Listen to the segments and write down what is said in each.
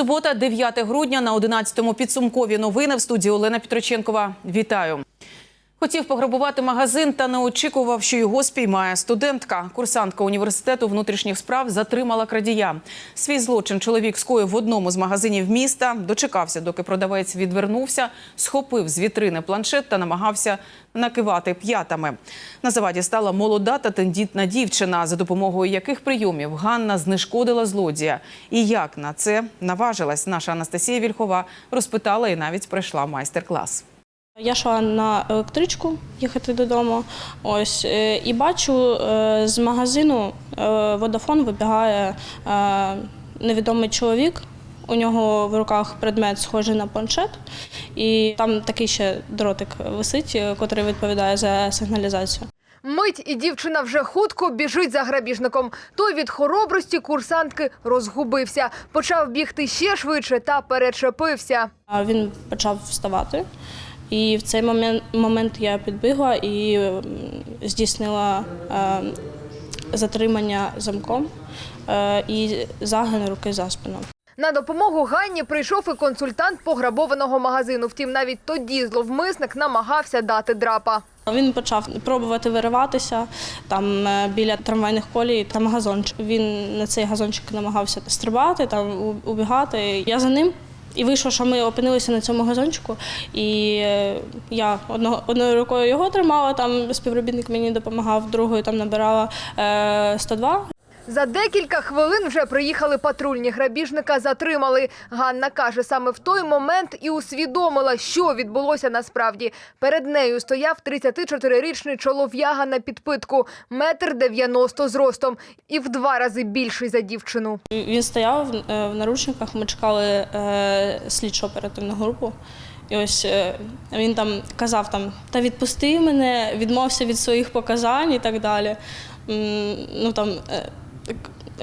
Субота, 9 грудня на 11-му підсумкові новини в студії Олена Петроченкова. Вітаю. Хотів пограбувати магазин та не очікував, що його спіймає студентка. Курсантка університету внутрішніх справ затримала крадія. Свій злочин чоловік скоїв в одному з магазинів міста. Дочекався, доки продавець відвернувся, схопив з вітрини планшет та намагався накивати п'ятами. На заваді стала молода та тендітна дівчина, за допомогою яких прийомів Ганна знешкодила злодія. І як на це наважилась наша Анастасія Вільхова, розпитала і навіть пройшла майстер-клас. Я йшла на електричку їхати додому. Ось е, і бачу е, з магазину Водафон вибігає е, невідомий чоловік. У нього в руках предмет схожий на планшет, і там такий ще дротик висить, котрий відповідає за сигналізацію. Мить і дівчина вже хутко біжить за грабіжником. Той від хоробрості курсантки розгубився, почав бігти ще швидше та перечепився. Він почав вставати, і в цей момент, момент я підбігла і здійснила е, затримання замком е, і загин руки за спину. На допомогу Ганні прийшов і консультант пограбованого магазину. Втім, навіть тоді зловмисник намагався дати драпа. Він почав пробувати вириватися там е, біля трамвайних колій та газончик. Він на цей газончик намагався стрибати, там убігати. Я за ним. І вийшло, що ми опинилися на цьому газончику, і е, я одного, одною рукою його тримала, там співробітник мені допомагав, другою там набирала е, 102. За декілька хвилин вже приїхали патрульні. Грабіжника затримали. Ганна каже, саме в той момент і усвідомила, що відбулося насправді. Перед нею стояв 34-річний чолов'яга на підпитку, метр дев'яносто зростом і в два рази більший за дівчину. Він стояв е, в наручниках, ми чекали е, слідчо оперативну групу. І ось е, він там казав там, та відпусти мене, відмовся від своїх показань і так далі. Ну там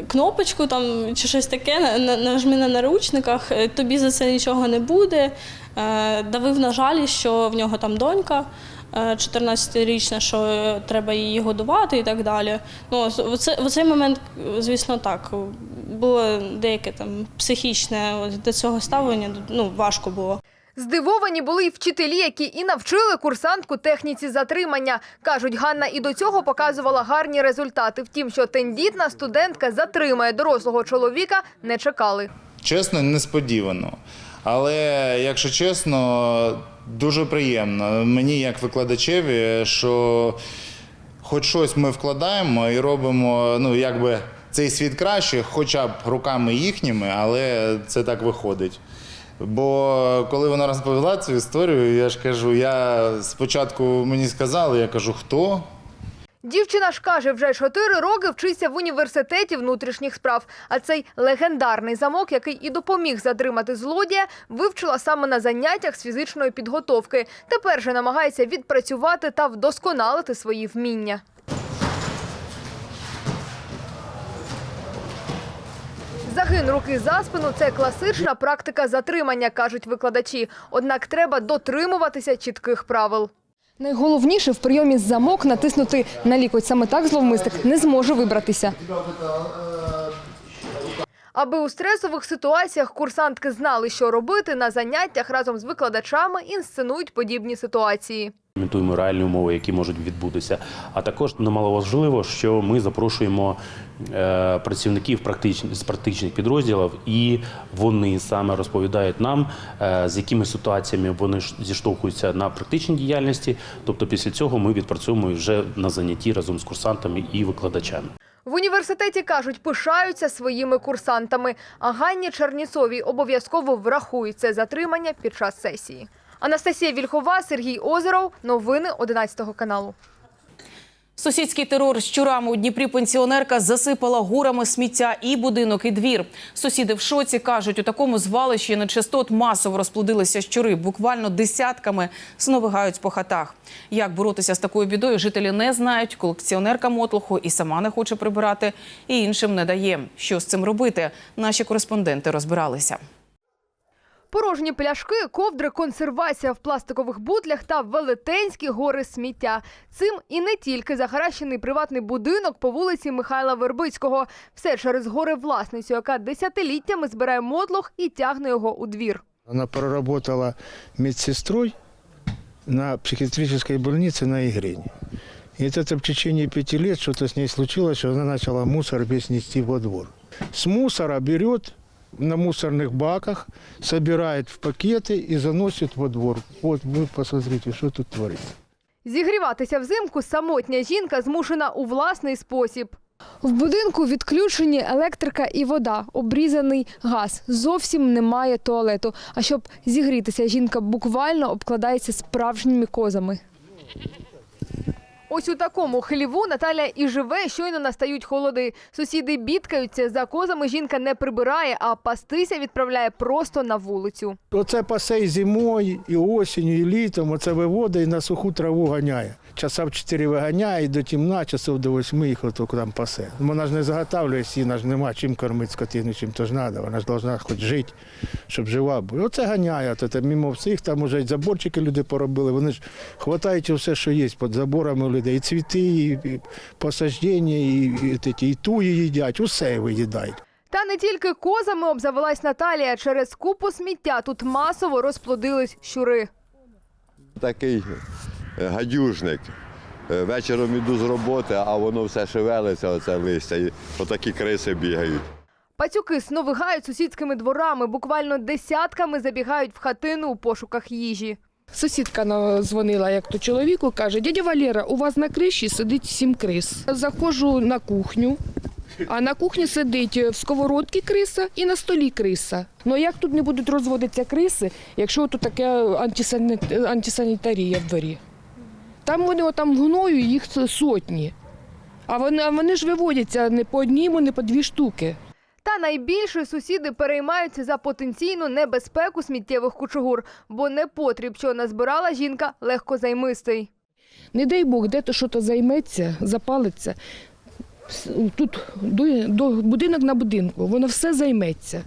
кнопочку там чи щось таке, на- на- нажми на наручниках, е, тобі за це нічого не буде. Е, Давив на жалі, що в нього там донька. е, 14-річна, що е, треба її годувати і так далі. Ну, в це- в цей момент, звісно, так. Було деяке там психічне до цього ставлення, ну, важко було. Здивовані були й вчителі, які і навчили курсантку техніці затримання. Кажуть, Ганна і до цього показувала гарні результати. Втім, що тендітна студентка затримає дорослого чоловіка, не чекали. Чесно, несподівано. Але, якщо чесно, дуже приємно мені, як викладачеві, що хоч щось ми вкладаємо і робимо, ну, якби цей світ краще, хоча б руками їхніми, але це так виходить. Бо коли вона розповіла цю історію, я ж кажу, я спочатку мені сказали, я кажу, хто? Дівчина ж каже, вже чотири роки вчиться в університеті внутрішніх справ. А цей легендарний замок, який і допоміг затримати злодія, вивчила саме на заняттях з фізичної підготовки. Тепер же намагається відпрацювати та вдосконалити свої вміння. Загин руки за спину це класична практика затримання, кажуть викладачі. Однак треба дотримуватися чітких правил. Найголовніше в прийомі замок натиснути на лікоть. Саме так зловмисник не зможе вибратися. Аби у стресових ситуаціях курсантки знали, що робити, на заняттях разом з викладачами інсценують подібні ситуації. Імітуємо реальні умови, які можуть відбутися. А також немаловажливо, що ми запрошуємо е, працівників практичних з практичних підрозділів, і вони саме розповідають нам, е, з якими ситуаціями вони зіштовхуються на практичній діяльності. Тобто, після цього ми відпрацьовуємо вже на занятті разом з курсантами і викладачами. В університеті кажуть, пишаються своїми курсантами. А Ганні Черніцовій обов'язково врахують це затримання під час сесії. Анастасія Вільхова, Сергій Озеров. Новини 11 каналу. Сусідський терор з щурами у Дніпрі пенсіонерка засипала горами сміття і будинок, і двір. Сусіди в шоці кажуть, у такому звалищі нечистот масово розплодилися щури. Буквально десятками сновигають по хатах. Як боротися з такою бідою, жителі не знають. Колекціонерка мотлуху і сама не хоче прибирати, і іншим не дає. Що з цим робити? Наші кореспонденти розбиралися. Порожні пляшки, ковдри, консервація в пластикових бутлях та велетенські гори сміття. Цим і не тільки захаращений приватний будинок по вулиці Михайла Вербицького. Все через горе власницю, яка десятиліттями збирає мотлох і тягне його у двір. Она проработала медсестрой на психиатрической больнице на Игрине. И это в течение пяти лет что-то с ней случилось, что она начала мусор весь нести во двор. С мусора берет на мусорных баках, собирает в пакеты и заносит во двор. Вот вы посмотрите, что тут творится. Зігріватися взимку самотня жінка змушена у власний спосіб. В будинку відключені електрика і вода, обрізаний газ. Зовсім немає туалету. А щоб зігрітися, жінка буквально обкладається справжніми козами. Ось у такому хліву Наталя і живе, щойно настають холоди. Сусіди бідкаються, за козами жінка не прибирає, а пастися відправляє просто на вулицю. Оце пасе зимою, і осінню, і літом. Оце виводить і на суху траву ганяє. Часа в 4 виганяє, і до темна, часов до 8 їх отак там пасе. Вона ж не заготавлює сіна, ж нема чим кормити скотину, чим то ж треба. Вона ж повинна хоч жити, щоб жива була. Оце ганяє. От це мимо всіх, там уже й заборчики люди поробили. Вони ж хватають все, що є під заборами у людей. І цвіти, і, і посадження, і, і, і, і туї їдять, усе виїдають. Та не тільки козами обзавелась Наталія. Через купу сміття тут масово розплодились щури. Такий е, гадюжник. Е, Вечором іду з роботи, а воно все шевелиться, оце листя. І отакі криси бігають. Пацюки сновигають сусідськими дворами, буквально десятками забігають в хатину у пошуках їжі. Сусідка дзвонила як то чоловіку, каже: дядя Валера, у вас на криші сидить сім крис. Заходжу на кухню, а на кухні сидить в сковородці криса і на столі криса. Ну як тут не будуть розводитися криси, якщо тут таке антисанітарія в дворі? Там вони отам гною, їх сотні. А вони, а вони ж виводяться не по одній, не по дві штуки. Та найбільше сусіди переймаються за потенційну небезпеку сміттєвих кучугур, бо непотріб, що назбирала жінка, легко займистий. Не дай Бог, де то що то займеться, запалиться. Тут до, до будинок на будинку, воно все займеться.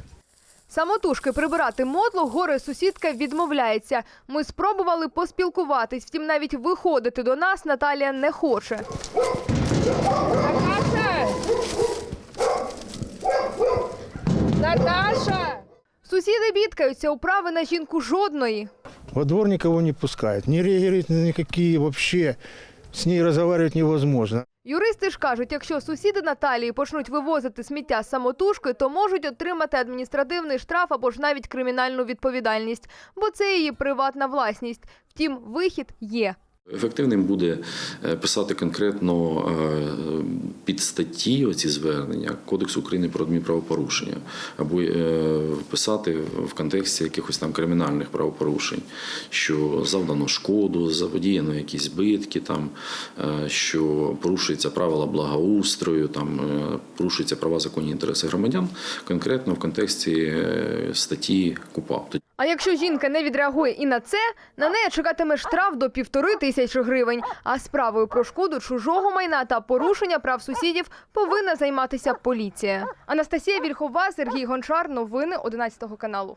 Самотужки прибирати мотлох горе сусідка відмовляється. Ми спробували поспілкуватись, втім навіть виходити до нас Наталія не хоче. Наташа! Наташа! Сусіди бідкаються, управи на жінку жодної. Во двор никого не пускают. Не реагируют ни на какие вообще. С ней разговаривать невозможно. Юристи ж кажуть, якщо сусіди Наталії почнуть вивозити сміття самотужки, то можуть отримати адміністративний штраф або ж навіть кримінальну відповідальність, бо це її приватна власність. Втім, вихід є. Ефективним буде е, писати конкретно е, під статті оці звернення Кодексу України про адмінправопорушення, або е, писати в контексті якихось там кримінальних правопорушень, що завдано шкоду, заподіяно якісь збитки, там що порушуються правила благоустрою, там порушуються права законні інтереси громадян, конкретно в контексті статті КУПАП. А якщо жінка не відреагує і на це, на неї чекатиме штраф до півтори тисячі гривень. А справою про шкоду чужого майна та порушення прав сусідів повинна займатися поліція. Анастасія Вільхова, Сергій Гончар. Новини 11 каналу.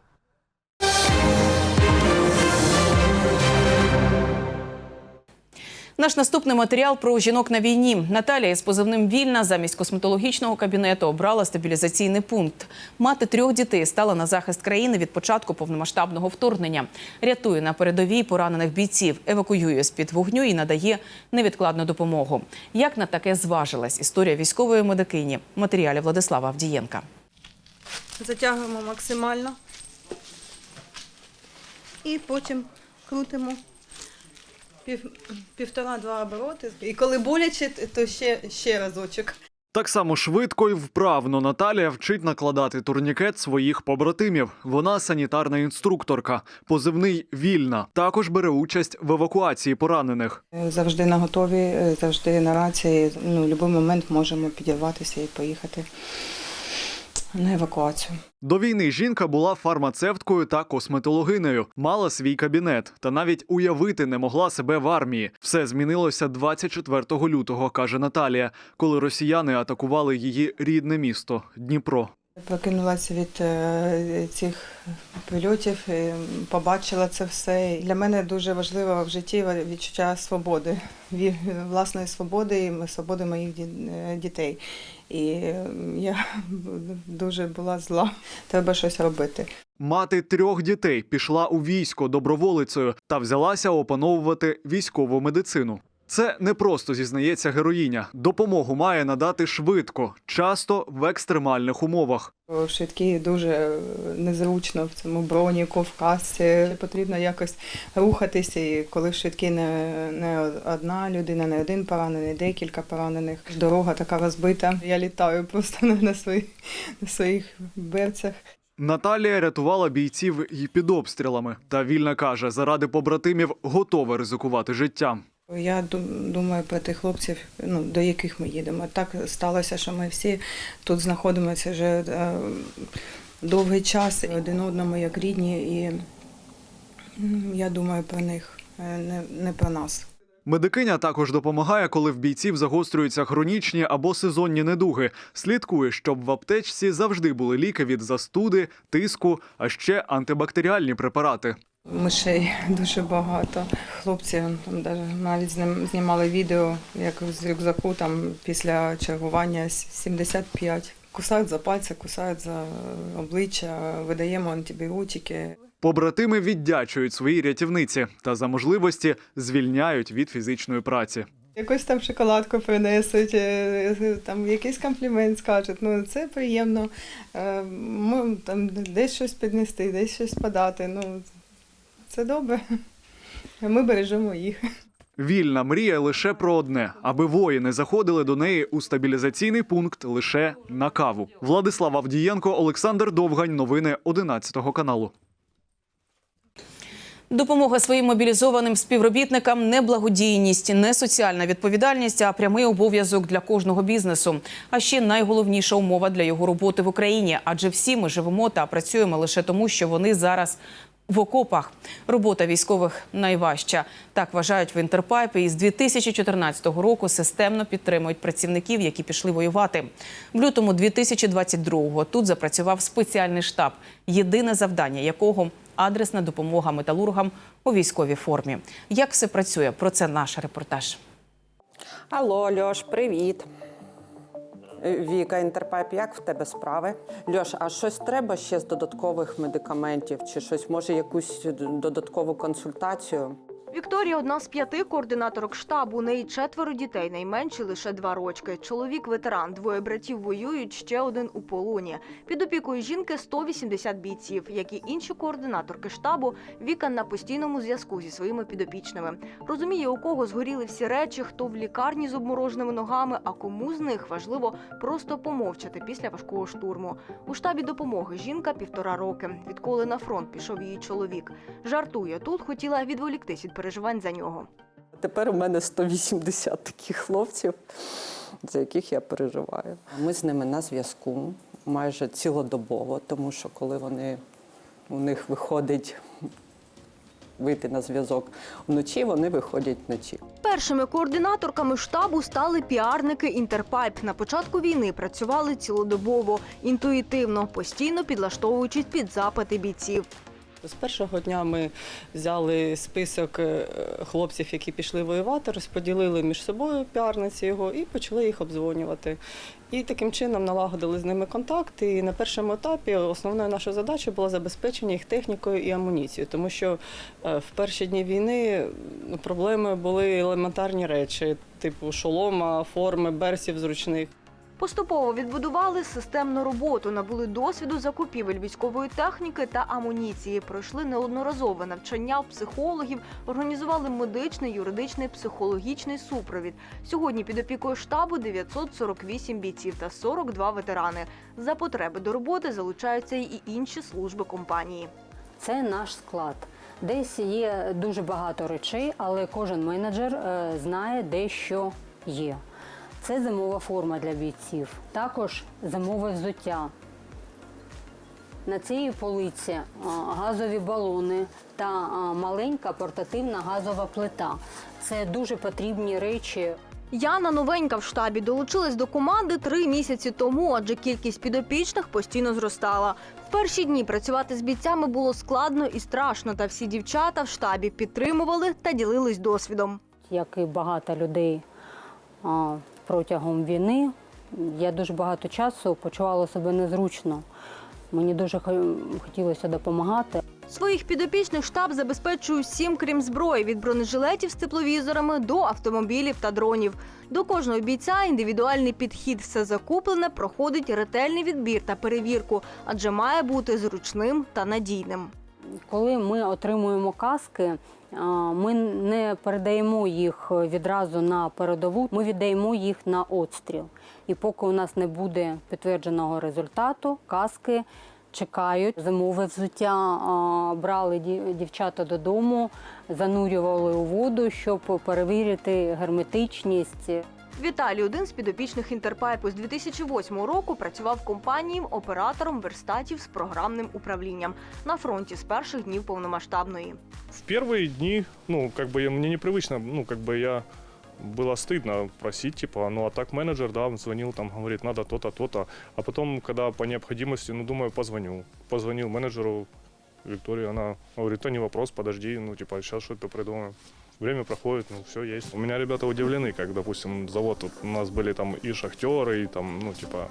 Наш наступний матеріал про жінок на війні. Наталія з позивним Вільна замість косметологічного кабінету обрала стабілізаційний пункт. Мати трьох дітей стала на захист країни від початку повномасштабного вторгнення. Рятує на передовій поранених бійців, евакуює з під вогню і надає невідкладну допомогу. Як на таке зважилась історія військової медикині? Матеріалі Владислава Авдієнка. Затягуємо максимально. І потім крутимо пів, півтора-два обороти. І коли боляче, то ще, ще разочок. Так само швидко і вправно Наталія вчить накладати турнікет своїх побратимів. Вона санітарна інструкторка, позивний вільна. Також бере участь в евакуації поранених. Завжди на готові, завжди на рації. Ну, в будь-який момент можемо підірватися і поїхати на евакуацію. До війни жінка була фармацевткою та косметологинею, мала свій кабінет та навіть уявити не могла себе в армії. Все змінилося 24 лютого, каже Наталія, коли росіяни атакували її рідне місто Дніпро. Прокинулася від е, цих прильотів, побачила це все. Для мене дуже важливо в житті відчуття свободи, власної свободи і свободи моїх е, дітей. І я дуже була зла. Треба щось робити. Мати трьох дітей пішла у військо доброволицею та взялася опановувати військову медицину. Це не просто зізнається героїня. Допомогу має надати швидко, часто в екстремальних умовах. У швидкій дуже незручно в цьому броніку, в касці. Потрібно якось рухатися. І коли в швидкій не, не одна людина, не один поранений, декілька поранених. Дорога така розбита. Я літаю просто на, на, свої, на своїх берцях. Наталія рятувала бійців і під обстрілами. Та вільна каже, заради побратимів готова ризикувати життям. Я ду- думаю про тих хлопців, ну, до яких ми їдемо. Так сталося, що ми всі тут знаходимося вже е, довгий час, один одному як рідні, і я думаю про них, е, не про нас. Медикиня також допомагає, коли в бійців загострюються хронічні або сезонні недуги. Слідкує, щоб в аптечці завжди були ліки від застуди, тиску, а ще антибактеріальні препарати. Мишей дуже багато. Хлопці там навіть знім- знімали відео, як з рюкзаку там після чергування 75. Кусають за пальці, кусають за обличчя, видаємо антибіотики. Побратими віддячують своїй рятівниці та за можливості звільняють від фізичної праці. Якусь там шоколадку принесуть, е, там якийсь комплімент скажуть. Ну це приємно. Е, Ми там десь щось піднести, десь щось подати. Ну це добре. Ми бережемо їх. Вільна мріє лише про одне, аби воїни заходили до неї у стабілізаційний пункт лише на каву. Владислав Авдієнко, Олександр Довгань. Новини 11 каналу. Допомога своїм мобілізованим співробітникам не благодійність, не соціальна відповідальність, а прямий обов'язок для кожного бізнесу. А ще найголовніша умова для його роботи в Україні, адже всі ми живемо та працюємо лише тому, що вони зараз. В окопах робота військових найважча. Так вважають в Інтерпайпі. І з 2014 року системно підтримують працівників, які пішли воювати. В лютому 2022-го тут запрацював спеціальний штаб, єдине завдання якого адресна допомога металургам у військовій формі. Як все працює? Про це наш репортаж. Алло, Льош, привіт. Е, Віка, Інтерпайп, як в тебе справи? Льош, а щось треба ще з додаткових медикаментів? Чи щось може якусь додаткову консультацію? Вікторія одна з п'яти координаторок штабу. У неї четверо дітей, найменші лише два рочки. Чоловік ветеран, двоє братів воюють, ще один у полоні. Під опікою жінки 180 бійців. Як і інші координаторки штабу, Віка на постійному зв'язку зі своїми підопічними. Розуміє, у кого згоріли всі речі, хто в лікарні з обмороженими ногами, а кому з них важливо просто помовчати після важкого штурму. У штабі допомоги жінка півтора роки, відколи на фронт пішов її чоловік. Жартує, тут хотіла відволіктись від переживань за нього. Тепер у мене 180 таких хлопців, за яких я переживаю. Ми з ними на зв'язку майже цілодобово, тому що коли вони у них виходить вийти на зв'язок вночі, вони виходять вночі. Першими координаторками штабу стали піарники Інтерпайп. На початку війни працювали цілодобово, інтуїтивно, постійно підлаштовуючись під запити бійців. З першого дня ми взяли список е, хлопців, які пішли воювати, розподілили між собою піарниці його і почали їх обдзвонювати. І таким чином налагодили з ними контакт. І на першому етапі основною нашою задачею було забезпечення їх технікою і амуніцією, тому що е, в перші дні війни ну, проблемою були елементарні речі, типу шолома, форми, берсів зручних. Поступово відбудували системну роботу, набули досвіду закупівель військової техніки та амуніції. Пройшли неодноразове навчання у психологів, організували медичний, юридичний, психологічний супровід. Сьогодні під опікою штабу 948 бійців та 42 ветерани. За потреби до роботи залучаються і інші служби компанії. Це наш склад. Десь є дуже багато речей, але кожен менеджер е, знає, де що є. Це зимова форма для бійців, також зимове взуття. На цій полиці газові балони та маленька портативна газова плита. Це дуже потрібні речі. Яна новенька в штабі долучилась до команди три місяці тому, адже кількість підопічних постійно зростала. В перші дні працювати з бійцями було складно і страшно, та всі дівчата в штабі підтримували та ділились досвідом. Як і багато людей протягом війни, я дуже багато часу почувала себе незручно. Мені дуже хотілося допомагати. Своїх підопічних штаб забезпечує всім, крім зброї, від бронежилетів з тепловізорами до автомобілів та дронів. До кожного бійця індивідуальний підхід. Все закуплене проходить ретельний відбір та перевірку, адже має бути зручним та надійним. Коли ми отримуємо каски, ми не передаємо їх відразу на передову, ми віддаємо їх на отстріл. І поки у нас не буде підтвердженого результату, каски чекають. Зимове взуття брали дівчата додому, занурювали у воду, щоб перевірити герметичність. Віталій, один з підопічних інтерпайпу з 2008 року, працював в компанії оператором верстатів з програмним управлінням на фронті з перших днів повномасштабної. В первые дни, ну, как бы я- мне непривычно, ну, как бы я было стыдно просить, типа, ну, а так менеджер, да, звонил, там, говорит, надо то-то, то-то. А потом, когда по необходимости, ну, думаю, позвоню. Позвонил менеджеру Виктории, она говорит, то не вопрос, подожди, ну, типа, сейчас что-то придумаем. Время проходит, ну, все есть. У меня ребята удивлены, как, допустим, завод, тут у нас были там и шахтеры, и там, ну, типа,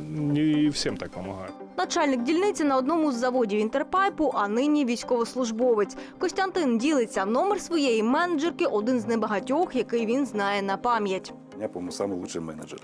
не всем так помогают. Начальник дільниці на одному з заводів інтерпайпу, а нині військовослужбовець. Костянтин ділиться номер своєї менеджерки, один з небагатьох, який він знає на пам'ять. У меня, по-моему, самый лучший менеджер.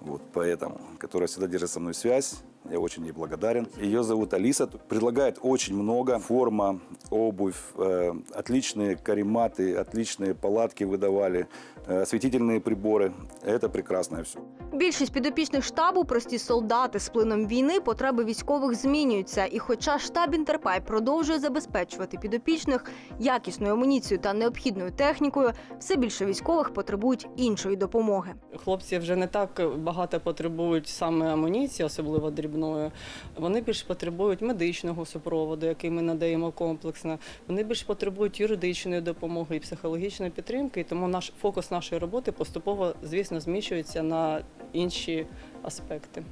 Вот, поэтому, которая всегда держит со мной связь. Я очень ей благодарен. Ее зовут Алиса. Предлагает очень много. Форма, обувь, э, отличные карематы, отличные палатки выдавали, э, осветительные приборы. Это прекрасное все. Більшість підопічних штабу прості солдати з плином війни потреби військових змінюються. І хоча штаб Інтерпайп продовжує забезпечувати підопічних якісною амуніцією та необхідною технікою, все більше військових потребують іншої допомоги. Хлопці вже не так багато потребують саме амуніції, особливо дрібної. Вони більш потребують медичного супроводу, який ми надаємо комплексно. Вони більш потребують юридичної допомоги і психологічної підтримки. І тому наш фокус нашої роботи поступово, звісно, зміщується на інші аспекти.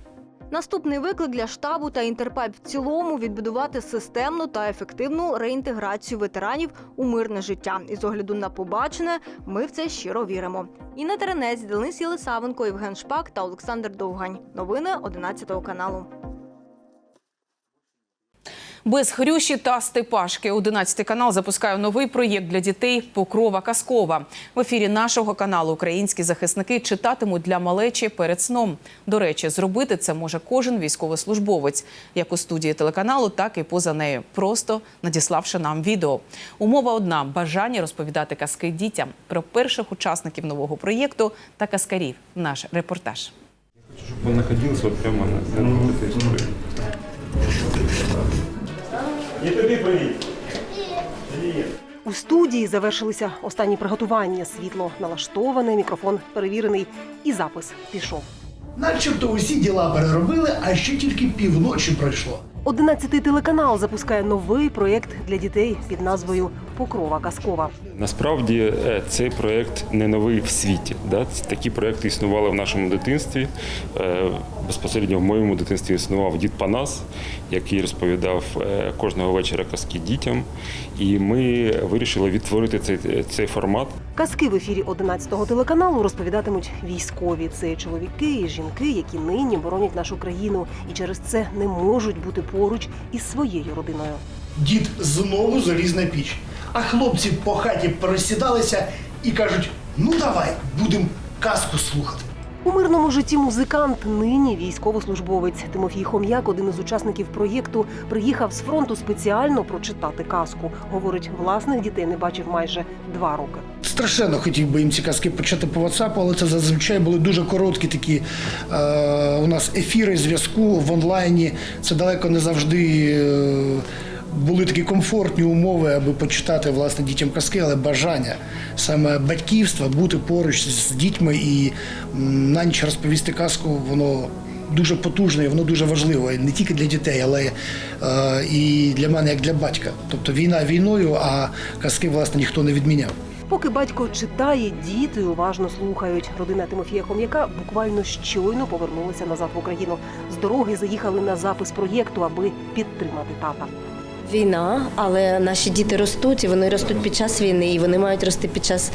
Наступний виклик для штабу та інтерпайп в цілому відбудувати системну та ефективну реінтеграцію ветеранів у мирне життя. І з огляду на побачене, ми в це щиро віримо. Інна Теренець, Денис Єлисавенко, Євген Шпак та Олександр Довгань. Новини 11 каналу. Без Хрющі та Степашки 11 канал запускає новий проєкт для дітей Покрова казкова. В ефірі нашого каналу українські захисники читатимуть для малечі перед сном. До речі, зробити це може кожен військовослужбовець, як у студії телеканалу, так і поза нею, просто надіславши нам відео. Умова одна бажання розповідати казки дітям про перших учасників нового проєкту та казкарів. Наш репортаж. Чтобы он находился вот прямо на, вот Не тобі привіт. У студії завершилися останні приготування. Світло налаштоване, мікрофон перевірений і запис пішов. Начебто усі діла переробили, а ще тільки півночі пройшло. Одинадцятий телеканал запускає новий проєкт для дітей під назвою Покрова казкова. Насправді е, цей проєкт не новий в світі. Такі проєкти існували в нашому дитинстві. Е, Безпосередньо в моєму дитинстві існував дід Панас, який розповідав е, кожного вечора казки дітям. І ми вирішили відтворити цей, цей формат. Казки в ефірі 11-го телеканалу розповідатимуть військові. Це чоловіки і жінки, які нині боронять нашу країну і через це не можуть бути поруч із своєю родиною. Дід знову заліз на піч. А хлопці по хаті пересідалися і кажуть: ну давай, будемо казку слухати. У мирному житті музикант нині військовослужбовець Тимофій Хом'як, один із учасників проєкту, приїхав з фронту спеціально прочитати казку. Говорить, власних дітей не бачив майже два роки. Страшенно хотів би їм ці казки почати по WhatsApp, але це зазвичай були дуже короткі такі е, у нас ефіри зв'язку в онлайні. Це далеко не завжди. Е, були такі комфортні умови, аби почитати власне дітям казки, але бажання саме батьківства бути поруч з дітьми і на ніч розповісти казку, воно дуже потужне, і воно дуже важливе не тільки для дітей, але е, і для мене як для батька. Тобто війна війною, а казки власне ніхто не відміняв. Поки батько читає, діти уважно слухають. Родина Тимофія Хом'яка буквально щойно повернулася назад в Україну. З дороги заїхали на запис проєкту, аби підтримати тата. Війна, але наші діти ростуть, і вони ростуть під час війни, і вони мають рости під час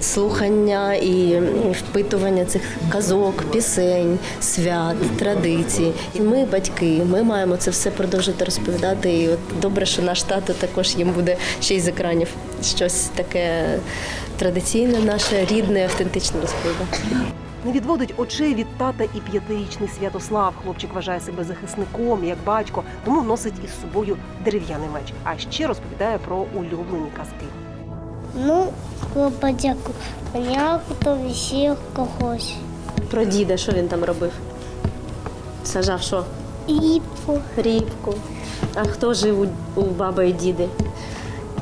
слухання і впитування цих казок, пісень, свят, традицій. І ми, батьки, ми маємо це все продовжити розповідати. І от добре, що наш тато також їм буде ще й з екранів щось таке традиційне, наше рідне, автентичне розповідати. Не відводить очей від тата і п'ятирічний Святослав. Хлопчик вважає себе захисником, як батько, тому носить із собою дерев'яний меч. А ще розповідає про улюблені казки. Ну, подяку. Коняку то висів когось. Про діда, що він там робив? Сажав що? Ріпку. Рібку. А хто жив у, у баби і діди?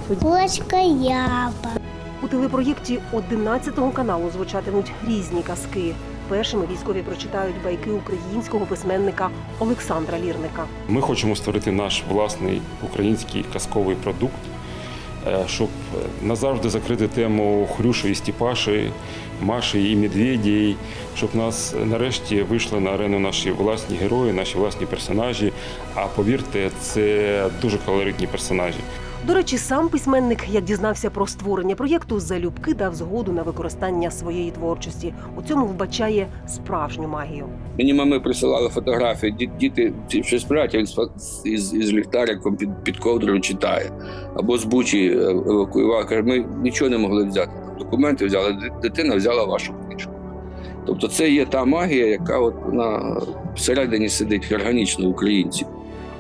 Курочка яба. У телепроєкті 11-го каналу звучатимуть різні казки. Першими військові прочитають байки українського письменника Олександра Лірника. Ми хочемо створити наш власний український казковий продукт, е, щоб назавжди закрити тему Хрюші і Стіпаші, Маші і Медведі, щоб нас нарешті вийшли на арену наші власні герої, наші власні персонажі. А повірте, це дуже колоритні персонажі. До речі, сам письменник, як дізнався про створення проєкту, залюбки дав згоду на використання своєї творчості. У цьому вбачає справжню магію. Мені мами присилали фотографії. Діти щось сплять, він із, із ліхтариком під, під ковдрою читає. Або з бучі е, евакуював. Каже, ми нічого не могли взяти. Документи взяли, дитина взяла вашу книжку. Тобто це є та магія, яка от вона всередині сидить органічно українців.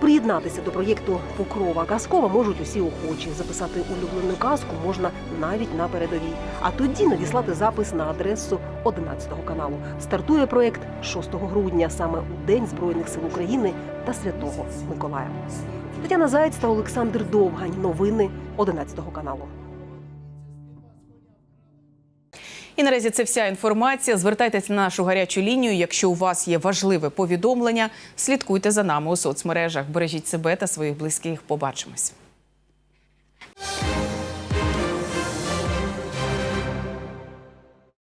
Приєднатися до проєкту Покрова казкова можуть усі охочі. Записати улюблену казку можна навіть на передовій. А тоді надіслати запис на адресу 11 каналу. Стартує проєкт 6 грудня, саме у День Збройних сил України та Святого Миколая. Тетяна Заєць та Олександр Довгань. Новини 11 каналу. І наразі це вся інформація. Звертайтеся на нашу гарячу лінію. Якщо у вас є важливе повідомлення, слідкуйте за нами у соцмережах. Бережіть себе та своїх близьких. Побачимось.